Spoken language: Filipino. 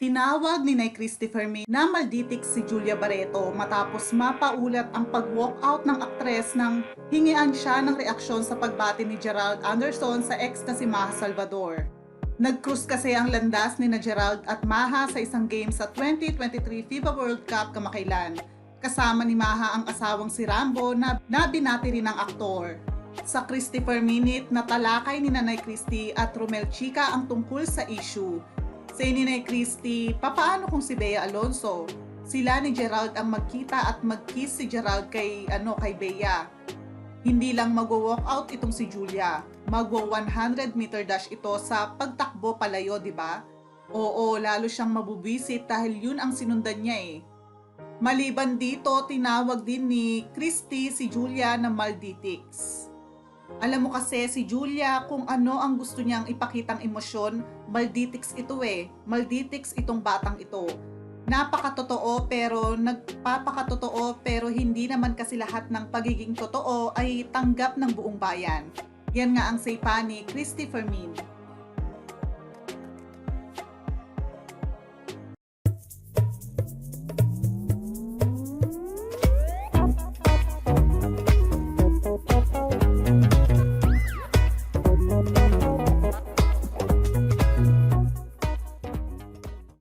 Tinawag ni Nay Christopher May na malditik si Julia Barreto matapos mapaulat ang pag-walkout ng aktres nang hingian siya ng reaksyon sa pagbati ni Gerald Anderson sa ex na si Maha Salvador. Nag-cruise kasi ang landas ni na Gerald at Maha sa isang game sa 2023 FIBA World Cup kamakailan. Kasama ni Maha ang asawang si Rambo na, na binati rin ng aktor. Sa Christopher Minute, natalakay ni Nanay Christie at Romel Chica ang tungkol sa issue. Sa ni Nanay Christie, papaano kung si Bea Alonso? Sila ni Gerald ang magkita at mag-kiss si Gerald kay, ano, kay Bea. Hindi lang magwo-walk out itong si Julia. Magwo 100 meter dash ito sa pagtakbo palayo, di ba? Oo, lalo siyang mabubisit dahil yun ang sinundan niya eh. Maliban dito, tinawag din ni Christy si Julia na Malditix. Alam mo kasi si Julia kung ano ang gusto niyang ipakitang emosyon, Malditix ito eh. Malditix itong batang ito. Napakatotoo pero nagpapakatotoo pero hindi naman kasi lahat ng pagiging totoo ay tanggap ng buong bayan. Yan nga ang say pa ni Christy Fermin.